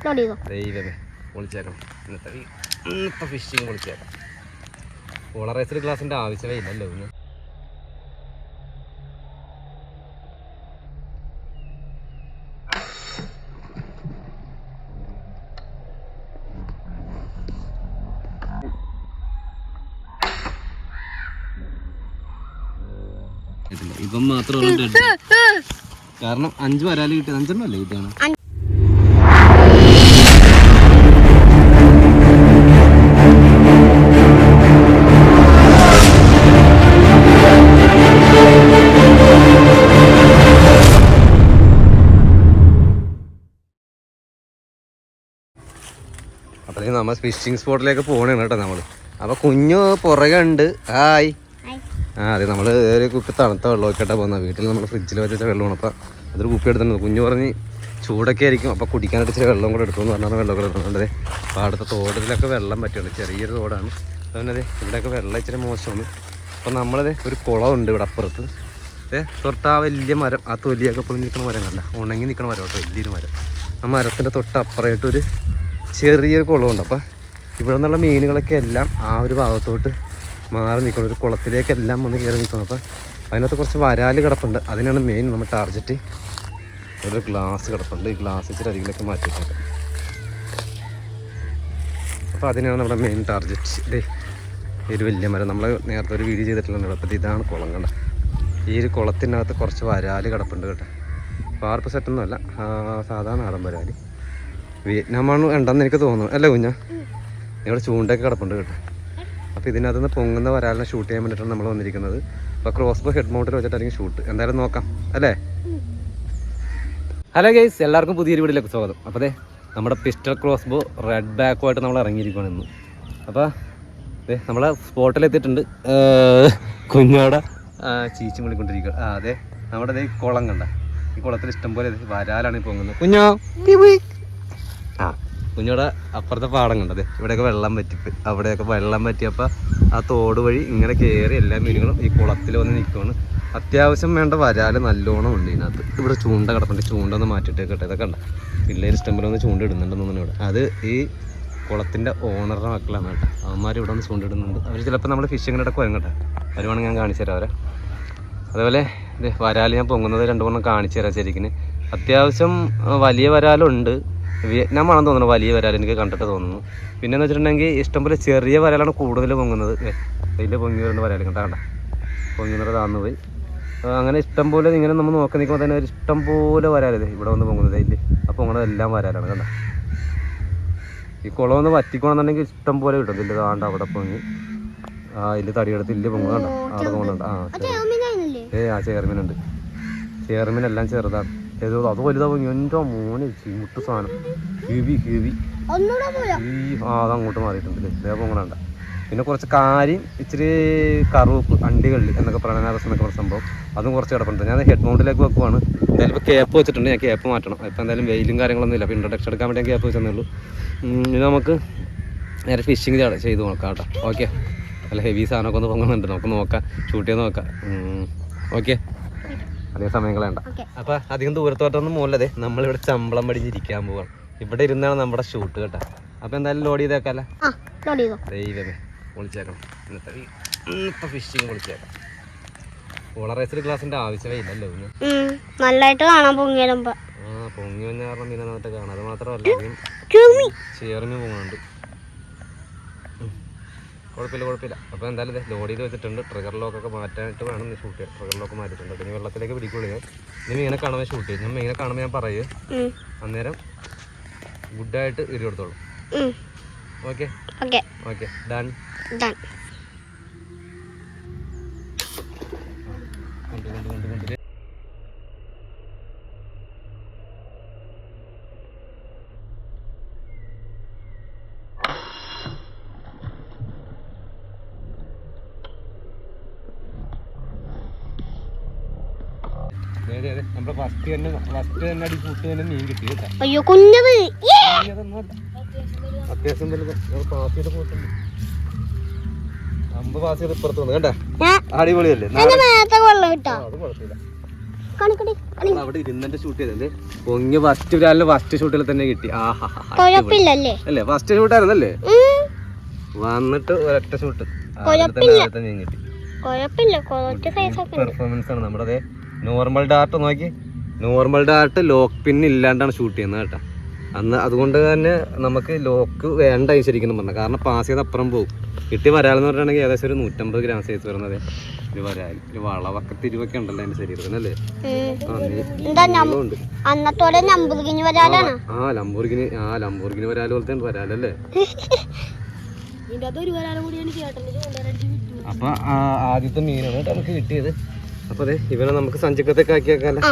Load ചെയ്തോ ദൈവമേ പൊളിച്ചേക്കണം ഇന്നത്തെ ഈ- ഇന്നത്തെ ഫിഷിങ് പൊളിച്ചേക്കാം. പോളറൈസർ ഗ്ലാസിന്റെ ആവശ്യമേ ഇല്ലല്ലോ ഇന്ന്. ഇവൻ മാത്രമാണ് കാരണം അഞ്ച് വരാൽ കിട്ടിയത് അഞ്ചെണ്ണം അല്ലേ അപ്പോഴേക്കും നമ്മൾ ഫിഷിംഗ് സ്പോട്ടിലേക്ക് പോകണേ കേട്ടോ നമ്മൾ അപ്പോൾ കുഞ്ഞു പുറകെ ഉണ്ട്. ഹായ് ആ അതെ നമ്മൾ ഒരു കുപ്പി തണുത്ത വെള്ളമൊക്കെ ആയിട്ടാണ് പോകുന്നത് വീട്ടിൽ നമ്മൾ ഫ്രിഡ്ജിൽ വെച്ച വെള്ളമാണ് അപ്പോൾ അതൊരു കുപ്പി എടുത്തിട്ടുണ്ട്. കുഞ്ഞു പറഞ്ഞ് ചൂടൊക്കെ ആയിരിക്കും. അപ്പോൾ കുടിക്കാനായിട്ട് ഇച്ചിരി വെള്ളം കൂടെ എടുക്കുമെന്ന് പറഞ്ഞാൽ വെള്ളമൊക്കെ എടുക്കുന്നുണ്ട് അപ്പോൾ അടുത്ത തോട്ടത്തിലൊക്കെ വെള്ളം പറ്റുള്ളൂ. ചെറിയൊരു തോടാണ്. അതുകൊണ്ട് അതെ ഇവിടെയൊക്കെ വെള്ളം ഇച്ചിരി മോശമാണ്. അപ്പോൾ നമ്മളത് ഒരു കുളമുണ്ട് ഇവിടെ അപ്പുറത്ത്. ഏ തൊട്ട് ആ വലിയ മരം ആ തൊലിയൊക്കെ പൊളിഞ്ഞ് നിൽക്കുന്ന മരം കണ്ട ഉണങ്ങി നിൽക്കുന്ന മരം കേട്ടോ വലിയൊരു മരം. ആ മരത്തിന്റെ തൊട്ട് അപ്പുറമായിട്ട് ഒരു ചെറിയൊരു കുളമുണ്ട്. അപ്പോൾ ഇവിടെ നിന്നുള്ള മീനുകളൊക്കെ എല്ലാം ആ ഒരു ഭാഗത്തോട്ട് മാറി നിൽക്കണം ഒരു കുളത്തിലേക്കെല്ലാം വന്ന് കയറി നിൽക്കണം അപ്പോൾ അതിനകത്ത് കുറച്ച് വരാൽ കിടപ്പുണ്ട്. അതിനാണ് മെയിൻ നമ്മൾ ടാർജറ്റ് ഒരു ഗ്ലാസ് കിടപ്പുണ്ട്. ഈ ഗ്ലാസ് ഇച്ചിരി അരികിലൊക്കെ മാറ്റിയിട്ടുണ്ട്. അപ്പോൾ അതിനാണ് നമ്മുടെ മെയിൻ ടാർജറ്റ് ഇതേ ഒരു വലിയ മരം. നമ്മൾ നേരത്തെ ഒരു വീഡിയോ ചെയ്തിട്ടുള്ളത് അപ്പോൾ ഇതാണ് കുളം കണ്ട. ഈ ഒരു കുളത്തിനകത്ത് കുറച്ച് വരാൽ കിടപ്പുണ്ട് കേട്ടോ. വാർപ്പ് സെറ്റൊന്നുമല്ല സാധാരണ സാധാ നാടൻ വരാൽ വിയറ്റ്നാമാണ് ഉണ്ടെന്ന് എനിക്ക് തോന്നുന്നു. അല്ലേ കുഞ്ഞ? ഇവിടെ ചൂണ്ടൊക്കെ കിടപ്പുണ്ട് കേട്ടോ. അപ്പോൾ ഇതിനകത്ത് നിന്ന് പൊങ്ങുന്ന വരാലിനെ ഷൂട്ട് ചെയ്യാൻ വേണ്ടിയിട്ടാണ് നമ്മൾ വന്നിരിക്കുന്നത്. അപ്പോൾ ക്രോസ് ബോ ഹെഡ് മൗണ്ടിൽ വെച്ചിട്ടായിരിക്കും ഷൂട്ട് എന്തായാലും നോക്കാം. അല്ലേ? ഹലോ ഗൈസ് എല്ലാവർക്കും പുതിയൊരു വീട്ടിലേക്ക് സ്വാഗതം. അപ്പോൾ അതെ നമ്മുടെ പിസ്റ്റൽ ക്രോസ് ബോ റെഡ് ബാക്കുമായിട്ട് നമ്മൾ ഇറങ്ങിയിരിക്കുകയാണ് ഇന്ന്. അപ്പോൾ അതെ നമ്മളെ സ്പോട്ടിലെത്തിയിട്ടുണ്ട് കുഞ്ഞോടെ. ചീച്ചും വിളിക്കൊണ്ടിരിക്കുക ആ അതെ നമ്മുടെ ഈ കുളം കണ്ട. ഈ കുളത്തിൽ ഇഷ്ടംപോലെ പോലെ വരാലാണ് പൊങ്ങുന്നത്. കുഞ്ഞോ. ആ കുഞ്ഞോടെ അപ്പുറത്തെ പാടം കണ്ടത്. ഇവിടെയൊക്കെ വെള്ളം പറ്റിപ്പ്. അവിടെയൊക്കെ വെള്ളം പറ്റിയപ്പോൾ ആ തോട് വഴി ഇങ്ങനെ കയറി എല്ലാ മീനുകളും ഈ കുളത്തിൽ വന്ന് നിൽക്കുകയാണ് അത്യാവശ്യം വേണ്ട വരാൽ നല്ലോണം ഉണ്ട് ഇതിനകത്ത്. ഇവിടെ ചൂണ്ട കിടപ്പുണ്ട്. ചൂണ്ട ഒന്ന് മാറ്റിട്ട് കേട്ടോ ഇതൊക്കെ ഉണ്ട് പിള്ളേർ ഇഷ്ടംപോലെ ഒന്ന് ചൂണ്ട ഇടുന്നുണ്ടെന്ന് ഇവിടെ. അത് ഈ കുളത്തിന്റെ ഓണറുടെ മക്കളാണ് കേട്ടോ. അവന്മാർ ഇവിടെ ഒന്ന് ചൂണ്ട ഇടുന്നുണ്ട് അവർ ചിലപ്പോൾ നമ്മൾ ഫിഷിങ്ങിനിടക്ക് വരും കേട്ടോ. വരുവാണെങ്കിൽ ഞാൻ കാണിച്ചു തരാം അവരെ. അതേപോലെ വരാൽ ഞാൻ പൊങ്ങുന്നത് രണ്ടു മൂന്ന് കാണിച്ചു തരാം ശരിക്കും അത്യാവശ്യം വലിയ വരാലുണ്ട്. വിയറ്റ്നാം ആണെന്ന് തോന്നുന്നു വലിയ വരാൽ എനിക്ക് കണ്ടിട്ട് തോന്നുന്നു. പിന്നെ എന്ന് വെച്ചിട്ടുണ്ടെങ്കിൽ ഇഷ്ടംപോലെ ചെറിയ വരാലാണ് കൂടുതൽ പൊങ്ങുന്നത്. വലിയ പൊങ്ങി വരുന്ന വരാൽ കണ്ട കണ്ട. പൊങ്ങി നിറ താന്നു പോയി. അങ്ങനെ ഇഷ്ടംപോലെ ഇങ്ങനെ നമ്മൾ നോക്കി നിൽക്കുമ്പോൾ തന്നെ ഒരു ഇഷ്ടംപോലെ വരാലത് ഇവിടെ വന്ന് പൊങ്ങുന്നത്. അതിൽ ആ പൊങ്ങണതെല്ലാം വരാലാണ് കണ്ട. ഈ കുളം ഒന്ന് വറ്റിക്കണമെന്നുണ്ടെങ്കിൽ ഇഷ്ടം പോലെ കിട്ടും. ഇതിൽ താണ്ട അവിടെ പൊങ്ങി. ആ ഇതിൽ തടിയെടുത്ത് ഇല്ല അവിടെ പോകുന്നുണ്ട് ആ ഏ ആ ചെയർമീനുണ്ട് ചെയർമീൻ എല്ലാം ചെറുതാണ്. ഏതോ അത് വലുതാവും എന്റെ മോനെ ചീമുട്ട് സാധനം. ഹെവി ഹെവി ഈ ആ അത് അങ്ങോട്ട് മാറിയിട്ടുണ്ട് ഇതേ പൊങ്ങണണ്ട പിന്നെ കുറച്ച് കാര്യം ഇച്ചിരി കറുവപ്പ് അണ്ടികള്ളി എന്നൊക്കെ പ്രണനാരസം എന്നൊക്കെ പറഞ്ഞ സംഭവം. അതും കുറച്ച് കിടപ്പുണ്ട്. ഞാൻ ഹെഡ് മൗണ്ടിലേക്ക് വെക്കുവാണ്. എന്തായാലും ഇപ്പോൾ കേപ്പ് വെച്ചിട്ടുണ്ട്. ഞാൻ കേപ്പ് മാറ്റണം. ഇപ്പോൾ എന്തായാലും വെയിലും കാര്യങ്ങളൊന്നും ഇല്ല. അപ്പോൾ ഇൻട്രഡക്ഷൻ എടുക്കാൻ വേണ്ടി ഞാൻ ക്യാപ്പ് വെച്ചതേ ഉള്ളൂ. ഇനി നമുക്ക് നേരെ ഫിഷിങ് ചെയ്ത് നോക്കാം കേട്ടോ. ഓക്കെ നല്ല ഹെവി സാധനമൊക്കെ ഒന്ന് പൊങ്ങുന്നുണ്ട്. നമുക്ക് നോക്കാം. ഷൂട്ട് ചെയ്ത് നോക്കാം. ഓക്കെ അധികം സമയം കളയണ്ട. അപ്പൊ അധികം ദൂരത്തോട്ടൊന്നും മൂലതെ നമ്മളിവിടെ ചമ്പളം പടിഞ്ഞിരിക്കാൻ പോവാണ്. ഇവിടെ ഇരുന്നാണ് നമ്മുടെ ഷൂട്ട് കേട്ടോ. അപ്പൊ എന്തായാലും ലോഡ് ചെയ്തേക്കാല്ലേ? ആ ലോഡ് ചെയ്തോ. ദൈവമേ പൊളിച്ചേക്കണം. ഇന്നത്തെ ഇന്നത്തെ ഫിഷിങ് പൊളിച്ചേക്കാം. പോളറൈസ്ഡ് ഗ്ലാസിന്റെ ആവശ്യമേ ഇല്ലല്ലോ നല്ലതായിട്ട് കാണാൻ പൊങ്ങിയാലും ആ പൊങ്ങി വന്ന കാരണം മീനെ നന്നായിട്ട് കാണാം. അത് മാത്രമല്ല ചേർന്ന് പോകുന്നുണ്ട്. കുഴപ്പമില്ല കുഴപ്പമില്ല. അപ്പോൾ എന്തായാലും ഇത് ലോഡ് ചെയ്ത് വെച്ചിട്ടുണ്ട്. ട്രിഗർ ലോക്കൊക്കെ മാറ്റാനായിട്ട് വേണം നീ ഷൂട്ട് ചെയ്യാൻ ട്രിഗർ ലോക്ക് മാറ്റിയിട്ടുണ്ട്. ഇനി വെള്ളത്തിലേക്ക് പിടിക്കുള്ളൂ ഞാൻ. നീ മീനെ കാണുമ്പോൾ ഷൂട്ട് ചെയ്യും. ഞാൻ മീനെ കാണുമ്പോൾ ഞാൻ പറയൂ. അന്നേരം ഗുഡായിട്ട് ഇരി കൊടുത്തോളൂ. ഓക്കെ ഓക്കെ ഡൺ ഡൺ കൊണ്ട് കൊണ്ട് കൊണ്ട് കൊണ്ട് ദേ, നമ്മുടെ ഫസ്റ്റ് തന്നെ ഫസ്റ്റ് തന്നെ അടി കൂട്ട് തന്നെ മീൻ കിട്ടി കേട്ടോ. അയ്യോ കുഞ്ഞത്. അത്യാവശ്യം വലുത് പാസ് ചെയ്ത് പോയിട്ടുണ്ട് അമ്പ് പാസ് ചെയ്ത് ഇപ്പുറത്ത് വന്നു. കണ്ടേ? അടിപൊളിയല്ലേ? അത് അവിടെ ഇരുന്നെ ഷൂട്ട് ചെയ്തല്ലേ പൊങ്ങി ഫസ്റ്റ് ഒരാളിന് ഫസ്റ്റ് ഷൂട്ടിൽ തന്നെ കിട്ടി. ആഹാ അല്ലേ? ഫസ്റ്റ് ഷൂട്ടായിരുന്നല്ലേ. വന്നിട്ട് ഒരൊറ്റ ഷൂട്ട്. തന്നെ കിട്ടി. പെർഫോമൻസ് ആണ്. നമ്മുടെ നോർമൽ ഡാർട്ട് നോക്കി. നോർമൽ ഡാർട്ട് ലോക്ക് പിൻ ഇല്ലാണ്ടാണ് ഷൂട്ട് ചെയ്യുന്നത് കേട്ടോ. അന്ന് അതുകൊണ്ട് തന്നെ നമുക്ക് ലോക്ക് വേണ്ട ശരിക്കും പറഞ്ഞത് കാരണം പാസ് ചെയ്ത് അപ്പുറം പോകും. കിട്ടി വരാൽ എന്ന് പറഞ്ഞിട്ടുണ്ടെങ്കിൽ ഏകദേശം ഒരു നൂറ്റമ്പത് ഗ്രാം സൈസ് വരുന്നത്. ഒരു വരാൽ. ഒരു വളവൊക്കെ തിരിവൊക്കെ ഉണ്ടല്ലോ എന്റെ ശരീരത്തിന് അല്ലേ? ആ ലംബൂർഗിന് എന്താ ഞം- അന്നത്തോടെ നമ്പുതിരിഞ്ഞ് വരാലാണ്? ആ ലംബോർഗിനി ആ ലംബോർഗിന് വരാൽ പോലത്തെ വരാലല്ലേ? അപ്പൊ ആ ആദ്യത്തെ മീനാണ് കേട്ടോ നമുക്ക് കിട്ടിയത്. അപ്പൊ അതെ ഇവനെ നമുക്ക് സഞ്ചിക്കത്തെ ആക്കി വെക്കാല്ലേ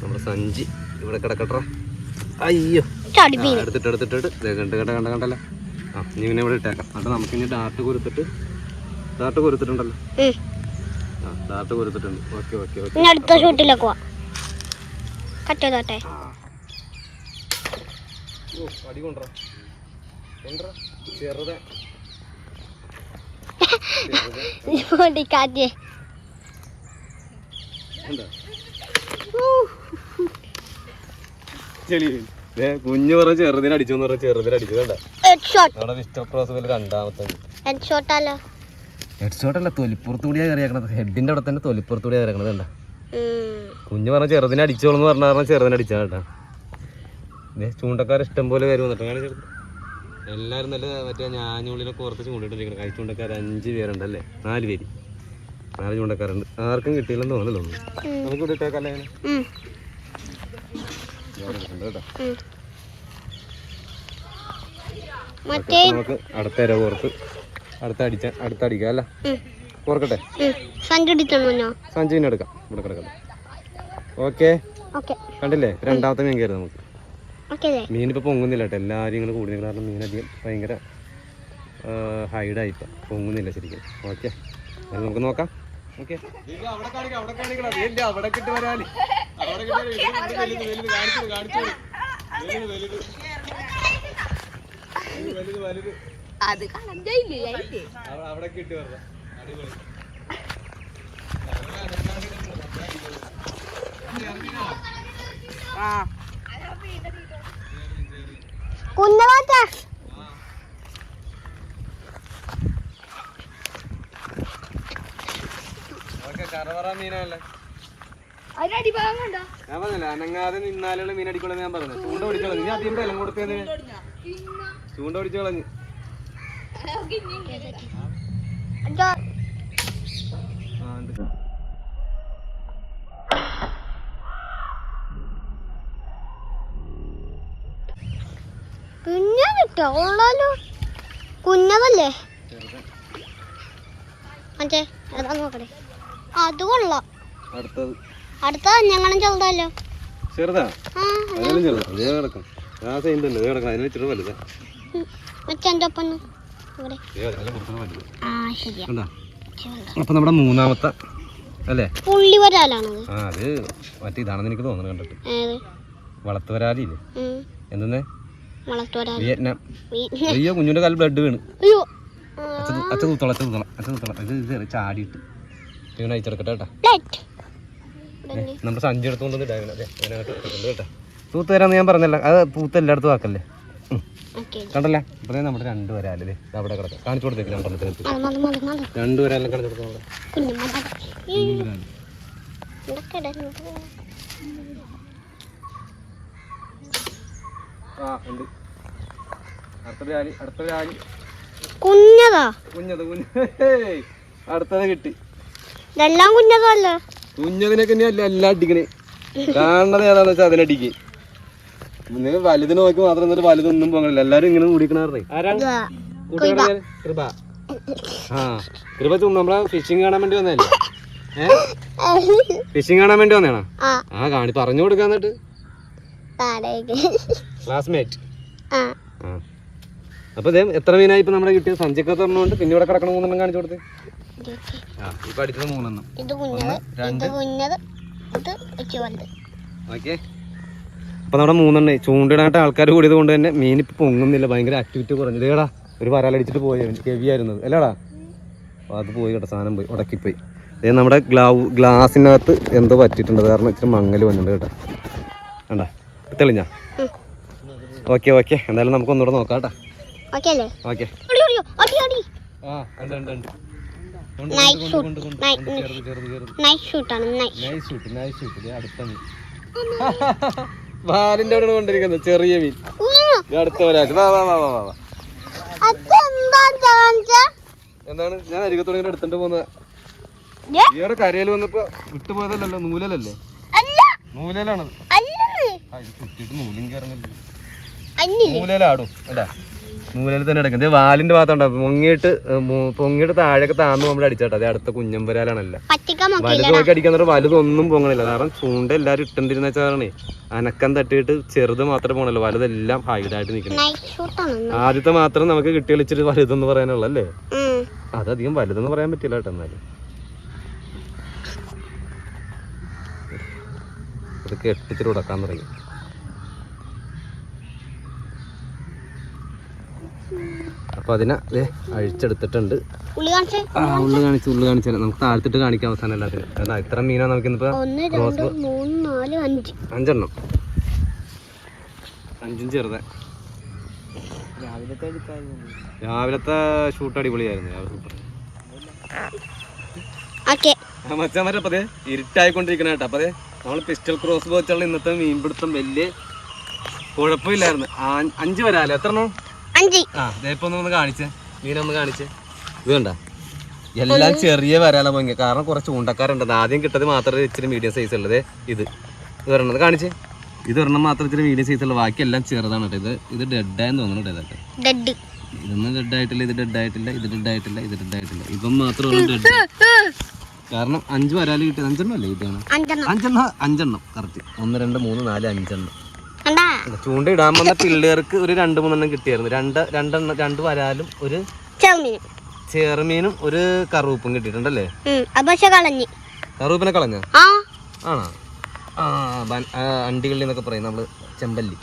നമ്മുടെ സഞ്ചി ഇവിടെ കിടക്കട്ടെ. അയ്യോ. എടുത്തിട്ട് എടുത്തിട്ട് കണ്ട് കണ്ട കണ്ട കണ്ടല്ലോ? ആ ഇനി ഇവനെ ഇവിടെ ഇട്ടേക്കാം. അത് നമുക്ക് ഇനി ഡാർട്ട് കൊരുത്തിട്ട് ഡാർട്ട് കൊരുത്തിട്ടുണ്ടല്ലോ. ആ ഡാർട്ട് കൊടുത്തിട്ടുണ്ട് ഓക്കെ ഓക്കെ ഓക്കെ. അടുത്ത ഷൂട്ടിലേക്ക് കറ്റോട്ടെ അടി ചെറുതെ. കുഞ്ഞു പറഞ്ഞ ചെറുതിനെ അടിച്ചു എന്ന് പറഞ്ഞ ചെറുതിനെ അടിച്ചു കണ്ട? ഹെഡ് ഷോട്ട് നമ്മുടെ മിസ്റ്റർ ക്രോസ് രണ്ടാമത്തെ ഹെഡ് ഷോട്ടല്ലോ ഹെഡ് ഷോട്ട് അല്ല തൊലിപ്പുറത്ത് ഹെഡിന്റെ അവിടെ തന്നെ തൊലിപ്പുറത്ത് കൂടിയാ കയറിയാക്കണത് കണ്ട? കുഞ്ഞു പറഞ്ഞ ചെറുതിനെ അടിച്ചോളൂ എന്ന് പറഞ്ഞ കാരണം ചെറുതിനെ അടിച്ചാ കേട്ടാ. ഇതേ ചൂണ്ടക്കാർ ഇഷ്ടം പോലെ വരും വന്നിട്ട് എല്ലാവരും നല്ല മറ്റേ ഞാഞ്ഞുള്ളിലൊക്കെ കുറച്ച് ചൂണ്ടിട്ടിരിക്കണം. കൈ ചൂണ്ടക്കാർ അഞ്ച് പേരുണ്ടല്ലേ? നാല് പേര്. നാല് ചൂണ്ടക്കാരുണ്ട് ആർക്കും കിട്ടിയില്ലെന്ന് തോന്നല്ലോ നമുക്ക് ഇവിടെ ഇട്ടേക്കല്ലേ നമുക്ക് അടുത്ത ഇര പുറത്ത് അടുത്ത അടിച്ച അടുത്ത അടിക്കാം അല്ല? ഓർക്കട്ടെ സഞ്ജുവിനെ എടുക്കാം. ഇവിടെ കിടക്കട്ടെ. ഓക്കെ. കണ്ടില്ലേ? രണ്ടാമത്തെ മീൻ കയറി നമുക്ക്. മീൻ ഇപ്പൊ പൊങ്ങുന്നില്ല കേട്ടോ. എല്ലാവരും ഇങ്ങനെ കൂടുന്ന കാരണം മീൻ അധികം ഭയങ്കര ഹൈഡായിപ്പോൾ പൊങ്ങുന്നില്ല ശരിക്കും. ഓക്കെ. അത് നമുക്ക് നോക്കാം. ഓക്കെ അവിടെ കിട്ടി വരാൽ അവിടെ കിട്ടി വരാം അടിപൊളി. കുന്നവാറ്റ ഓക്കെ കറവറ മീനല്ലേ? ഞാൻ പറഞ്ഞില്ല അനങ്ങാതെ നിന്നാലുള്ള മീൻ അടിക്കുള്ള ഞാൻ പറഞ്ഞു ചൂണ്ട പിടിച്ചോളൂ. നീ അധികം ബലം കൊടുത്തേന്ന് ചൂണ്ട പിടിച്ചു കളഞ്ഞു എന്തോ? ആ ഉണ്ട് പിന്നെ കിട്ടോ? ഉള്ളാലോ? കുഞ്ഞതല്ലേ മറ്റേ ഏതാ നോക്കട്ടെ അത് കൊള്ളാം അടുത്തത് അടുത്ത ഞങ്ങളും ചെറുതല്ലോ? ചെറുതാ? ആ അതിലും ചെറുതാ. അതേ കിടക്കും. ആ സെയിം തന്നെ. അതേ കിടക്കണം അതിന് ഇച്ചിരി വലുതാ. മറ്റെന്റെ ഒപ്പം ഇവിടെ. ഏ, അതിലെ കുറച്ചുകൂടെ ആ ശരിയാ. കണ്ടാ? ചെറുതാ. അപ്പൊ നമ്മുടെ മൂന്നാമത്തെ അല്ലേ? പുള്ളി വരാലാണത് ആ അത് മറ്റേ ഇതാണെന്ന് എനിക്ക് തോന്നുന്നു കണ്ടിട്ട്. വളർത്ത് വരാലില്ലേ. എന്തെന്ന്? വിയറ്റ്നാം. അയ്യോ കുഞ്ഞിന്റെ കാലിൽ ബ്ലഡ് വീണ്. അച്ഛൻ അച്ഛ അച്ഛൻ തൂത്തോളം അച്ഛ തൂത്തോളം. തൂത്തോളം. ഇത് ചാടിയിട്ട്. ഇവനെ അയച്ചെടുക്കട്ടെ കേട്ടോ. നമ്മുടെ സഞ്ചി എടുത്തുകൊണ്ട് ഇടാ അതെ കേട്ടോ. തൂത്ത് തരാന്ന് ഞാൻ പറഞ്ഞല്ല. അത് പൂത്ത് എല്ലായിടത്തും ആക്കല്ലേ? കണ്ടല്ലേ? അപ്പൊ ദേ നമ്മുടെ രണ്ട് വരാലേ അവിടെ കിടക്കാം. കാണിച്ചു കൊടുത്തേക്ക് രണ്ട് വരാലും കാണിച്ചു കൊടുക്കാം. ഇതൊക്കെ ഇടുന്നത്. ആ ഉണ്ട്. അടുത്ത അടുത്ത കുഞ്ഞതാ. കുഞ്ഞത് കുഞ്ഞ. അടുത്തത് കിട്ടി. ഇതെല്ലാം കുഞ്ഞതല്ലേ? കുഞ്ഞതിനൊക്കെ അല്ല എല്ലാം അടിക്കണേ. കാണണത് ഏതാണെന്ന് വെച്ചാൽ അതിനടിക്ക് നിങ്ങൾ വലുതിനെ നോക്കി മാത്രം എന്നിട്ട് വലുതൊന്നും പോകണില്ല. എല്ലാരും ഇങ്ങനെ കൂടിക്കണേ? കൃപ. ആ കൃപ നമ്മളെ ഫിഷിങ് കാണാൻ വേണ്ടി വന്നതല്ലേ? ഏ? ഫിഷിങ് കാണാൻ വേണ്ടി വന്നേണോ ആ. ആ കാണി പറഞ്ഞു കൊടുക്കാൻ എന്നിട്ട്. ക്ലാസ്മേറ്റ് ആ. അപ്പൊ ഇതേ എത്ര മീനായി ഇപ്പൊ നമ്മുടെ കിട്ടിയ സഞ്ചിക്കത്ത് പറഞ്ഞുകൊണ്ട് പിന്നെ ഇവിടെ കിടക്കണമെന്നുണ്ടെങ്കിൽ കാണിച്ചു കൊടുത്ത്. ഇപ്പൊ അടുത്തത് മൂന്നെണ്ണം. ഇത് കുഞ്ഞത് ഇത് കുഞ്ഞത് ഇത് ഓക്കെ അപ്പൊ നമ്മുടെ മൂന്നെണ്ണേ ചൂണ്ടിടാനായിട്ട് ആൾക്കാർ കൂടിയത് കൊണ്ട് തന്നെ മീൻ ഇപ്പൊ പൊങ്ങുന്നില്ല. ഭയങ്കര ആക്ടിവിറ്റി കുറഞ്ഞു. ഇതേടാ ഒരു വരാലടിച്ചിട്ട് പോയി. കെവി ആയിരുന്നത് അല്ലേടാ? അപ്പൊ അത് പോയി കേട്ടോ സാധനം പോയി. ഉടക്കിപ്പോയി. ഇത് നമ്മുടെ ഗ്ലാവ് ഗ്ലാസിനകത്ത് എന്തോ പറ്റിയിട്ടുണ്ട്. കാരണം ഇച്ചിരി മങ്ങൽ വന്നിട്ടുണ്ട് കേട്ടോ. വേണ്ട തെളിഞ്ഞ. Okay okay. എന്തായാലും നമുക്ക് ഒന്നുകൂടെ നോക്കാം കേട്ടോ. ഓക്കെ ആ ഉണ്ട് ഉണ്ട് ഉണ്ട് ഉണ്ട്, ഷൂട്ട് നൈറ്റ് ഷൂട്ടാണ് നൈസ് ഷൂട്ട് നൈറ്റ് ഷൂട്ട് ദേ അടുത്ത മീൻ. വാലിന്റെ അവിടെ കൊണ്ടിരിക്കുന്നത് ചെറിയ മീൻ. അടുത്ത ഒരാഴ്ച. വാ വാ വാ വാ വാ. എന്താണ്? ഞാൻ അരികത്തോടെ എടുത്തിട്ട് പോന്ന? ഈയുടെ കരയിൽ വന്നപ്പോ വിട്ടുപോയതല്ലല്ലോ നൂലലല്ലേ? അല്ല. നൂലലാണത്. നൂലും കയറുന്നില്ല നൂലലാടും. അല്ല നൂലയിൽ തന്നെ എടുക്കും ഇത് വാലിന്റെ ഭാഗത്തുണ്ടാവും. പൊങ്ങിയിട്ട് പൊങ്ങിയിട്ട് താഴേക്ക് താന്ന് നമ്മൾ അടിച്ചാട്ടോ അത് അടുത്ത കുഞ്ഞമ്പരാലാണല്ല. വലുത് നോക്കി അടിക്കാൻ വലുതൊന്നും പൊങ്ങണില്ല. കാരണം ചൂണ്ട എല്ലാരും ഇട്ടിരുന്ന വെച്ചാണേ അനക്കം തട്ടിയിട്ട് ചെറുത് മാത്രമേ പോകണല്ലോ വലുതെല്ലാം ഹൈഡായിട്ട് നിൽക്കണം. ആദ്യത്തെ മാത്രം നമുക്ക് കിട്ടി കളിച്ചിട്ട് വലുതെന്ന് പറയാനുള്ള അല്ലേ. അതധികം വലുതെന്ന് പറയാൻ പറ്റില്ല കേട്ടോ എന്നാലും. അത് കെട്ടിച്ചിട്ട് ഉടക്കാൻ തുടങ്ങി. അപ്പൊ അതിനെ ദേ അഴിച്ചെടുത്തിട്ടുണ്ട്. ഉള്ളി കാണിച്ച്? ആ ഉള്ളു കാണിച്ച് ഉള്ളു കാണിച്ചു നമുക്ക് താഴ്ത്തിട്ട് കാണിക്കാം അവസാനം എല്ലാത്തിനും. കാരണം ഇത്ര മീനാ നമുക്ക് ഇന്നിപ്പോ ഒന്ന് രണ്ട് മൂന്ന് നാല് അഞ്ച്. അഞ്ചെണ്ണം. അഞ്ചും ചെറുതെ. രാവിലത്തെ ഷൂട്ട് അടിപൊളിയായിരുന്നു. രാവിലെ സൂപ്പർ ഓക്കെ. മച്ചാൻ വരെ അപ്പതേ ഇരുട്ടായിക്കൊണ്ടിരിക്കണ കേട്ടോ. അപ്പതേ നമ്മൾ പിസ്റ്റൽ ക്രോസ് വെച്ചുള്ള ഇന്നത്തെ മീൻപിടുത്തം വലിയ കുഴപ്പമില്ലായിരുന്നു. അഞ്ച് വരാല്ലേ എത്ര എണ്ണം? അഞ്ച്. ആ ഒന്ന് കാണിച്ചേ. കാണിച്ചേ. ഇത് കണ്ട? എല്ലാം ചെറിയ വരാല പൊങ്ങി കാരണം കുറച്ച് ഉണ്ടക്കാരുണ്ട്. ആദ്യം കിട്ടത് മാത്രമേ ഇച്ചിരി മീഡിയം സൈസ് ഉള്ളത് ഇത്. ഇത് ഒരെണ്ണം കാണിച്ചേ. ഇത് ഒരെണ്ണം മാത്രം ഇച്ചിരി മീഡിയം സൈസ് ഉള്ളത് ബാക്കി എല്ലാം ചെറുതാണ് കേട്ടോ. ഇത് ഇത് ഡെഡായെന്ന് തോന്നുന്നു കേട്ടോ ഇതൊക്കെ. ഡെഡ് ഇതൊന്നും ഡെഡ് ആയിട്ടില്ല ഇത് ഡെഡ് ആയിട്ടില്ല ഇത് ഡെഡ് ആയിട്ടില്ല ഇത് ഡെഡ് ആയിട്ടില്ല. ഇവൻ മാത്രമാണ് ഡെഡ് കാരണം അഞ്ച് വരാൽ കിട്ടിയത് അഞ്ചെണ്ണം അല്ലേ? ഇതാണ്. അഞ്ചെണ്ണം. അഞ്ചെണ്ണം കറക്റ്റ് ഒന്ന് രണ്ട് മൂന്ന് നാല് അഞ്ചെണ്ണം. ചൂണ്ട ഇടാൻ വന്ന പിള്ളേർക്ക് ഒരു രണ്ട് മൂന്നെണ്ണം കിട്ടിയായിരുന്നു. രണ്ട് രണ്ടെണ്ണം രണ്ട് വരാലും ഒരു ചേർമീനും ഒരു കറുവപ്പും കിട്ടിയിട്ടുണ്ടല്ലേ? പക്ഷെ കളഞ്ഞ്. കറുവപ്പിനെ കളഞ്ഞ? ആ. ആണോ? ആ എന്നൊക്കെ പറയും നമ്മൾ ചെമ്പല്ലി.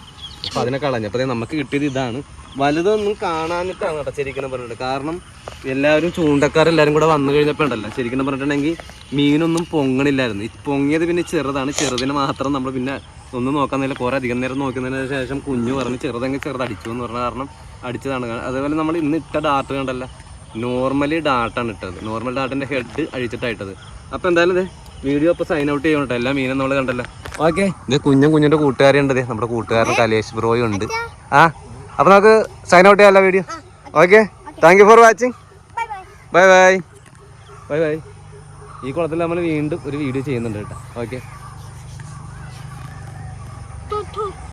അപ്പൊ അതിനെ കളഞ്ഞ. അപ്പൊ നമുക്ക് കിട്ടിയത് ഇതാണ്. വലുതൊന്നും കാണാനിട്ടാണ് കേട്ടോ ശരിക്കും പറഞ്ഞിട്ട്. കാരണം എല്ലാവരും ചൂണ്ടക്കാരെല്ലാരും കൂടെ വന്നു കഴിഞ്ഞപ്പോൾ ഉണ്ടല്ലോ ശരിക്കും പറഞ്ഞിട്ടുണ്ടെങ്കിൽ മീനൊന്നും പൊങ്ങണില്ലായിരുന്നു. പൊങ്ങിയത് പിന്നെ ചെറുതാണ്. ചെറുതിന് മാത്രം നമ്മൾ പിന്നെ ഒന്നും നോക്കാന്നില്ല കുറേ അധികം നേരം നോക്കുന്നതിന് ശേഷം കുഞ്ഞു പറഞ്ഞ് ചെറുതെങ്കിൽ ചെറുത് അടിച്ചു എന്ന് പറഞ്ഞ കാരണം അടിച്ചതാണ്. അതേപോലെ നമ്മൾ ഇന്ന് ഇട്ട ഡാട്ട് കണ്ടല്ല. നോർമലി ഡാട്ടാണ് ഇട്ടത്. നോർമൽ ഡാട്ടിന്റെ ഹെഡ് അഴിച്ചിട്ടായിട്ടത്. അപ്പോൾ എന്തായാലും ദേ വീഡിയോ അപ്പോൾ സൈൻ ഔട്ട് ചെയ്യണം കേട്ടോ. എല്ലാ മീനും നമ്മൾ കണ്ടല്ലോ. ഓക്കെ. ഇത് കുഞ്ഞും കുഞ്ഞിന്റെ കൂട്ടുകാരി ഉണ്ട് ദേ. നമ്മുടെ കൂട്ടുകാരൻ കലേഷ് ബ്രോയും ഉണ്ട് ആ? അപ്പൊ നമുക്ക് സൈൻ ഔട്ട് ചെയ്യാമല്ലോ video okay thank you for watching bye bye bye bye bye bye ഈ കുളത്തിൽ നമ്മൾ വീണ്ടും ഒരു വീഡിയോ ചെയ്യുന്നുണ്ട് കേട്ടോ. ഓക്കെ